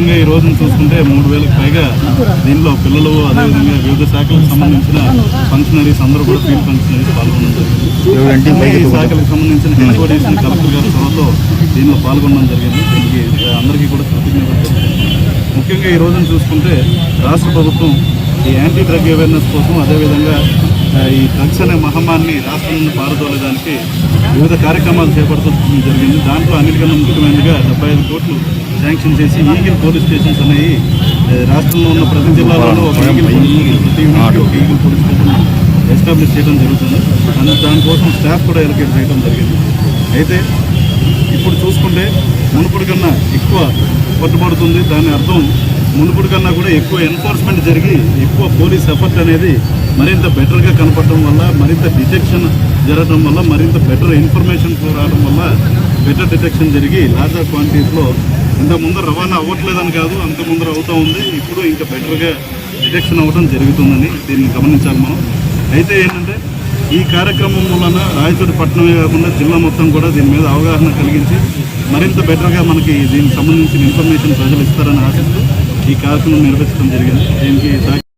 ముఖ్యంగా ఈ రోజున చూసుకుంటే మూడు వేలకు పైగా దీనిలో పిల్లలు అదేవిధంగా వివిధ శాఖలకు సంబంధించిన ఫంక్షనరీస్ అందరూ కూడా ఫీల్డ్ ఫంక్షనరీస్ పాల్గొనడం ముఖ్యంగా ఈ శాఖలకు సంబంధించిన హెచ్ఓడీస్ కలెక్టర్ గారి చొరవతో దీనిలో పాల్గొనడం జరిగింది. దీనికి అందరికీ కూడా కృతజ్ఞతలు తెలుపుతున్నాను. ముఖ్యంగా ఈ రోజున చూసుకుంటే రాష్ట్ర ప్రభుత్వం ఈ యాంటీ డ్రగ్ అవేర్నెస్ కోసం అదేవిధంగా ఈ డ్రగ్స్ అనే మహమ్మారిని రాష్ట్రం నుండి పారదోలేదానికి వివిధ కార్యక్రమాలు చేపడుతూ జరిగింది. దాంట్లో అన్నిటికన్నా ముఖ్యమైనదిగా డెబ్బై ఐదు కోట్లు శాంక్షన్ చేసి ఈగిల్ పోలీస్ స్టేషన్స్ అనేవి రాష్ట్రంలో ఉన్న ప్రతి జిల్లాలోనూ ఒక ఈగిల్ పోలీస్ ప్రతి యూనిట్కి ఒక ఈగిల్ పోలీస్ స్టేషన్ ఎస్టాబ్లిష్ చేయడం జరుగుతుంది. అందు దానికోసం స్టాఫ్ కూడా ఎలకేట్ చేయడం జరిగింది. అయితే ఇప్పుడు చూసుకుంటే మునుపటి కన్నా ఎక్కువ పట్టుబడుతుంది దాని అర్థం మునుపటి కన్నా కూడా ఎక్కువ ఎన్ఫోర్స్మెంట్ జరిగి ఎక్కువ పోలీస్ ఎఫర్ట్ అనేది మరింత బెటర్గా కనపడటం వల్ల మరింత డిటెక్షన్ జరగడం వల్ల మరింత బెటర్ ఇన్ఫర్మేషన్ రావడం వల్ల బెటర్ డిటెక్షన్ జరిగి లార్జర్ క్వాంటిటీస్లో ఇంత ముందు రవాణా అవ్వట్లేదని కాదు అంత ముందర అవుతూ ఉంది. ఇప్పుడు ఇంకా బెటర్గా డిటెక్షన్ అవ్వడం జరుగుతుందని దీన్ని గమనించాలి మనం. అయితే ఏంటంటే ఈ కార్యక్రమం వలన రాయచోటి పట్టణమే కాకుండా జిల్లా మొత్తం కూడా దీని మీద అవగాహన కలిగించి మరింత బెటర్గా మనకి దీనికి సంబంధించిన ఇన్ఫర్మేషన్ ప్రజలు ఇస్తారని ఆశిస్తూ ఈ కార్యక్రమం నిర్వహించడం జరిగింది. దీనికి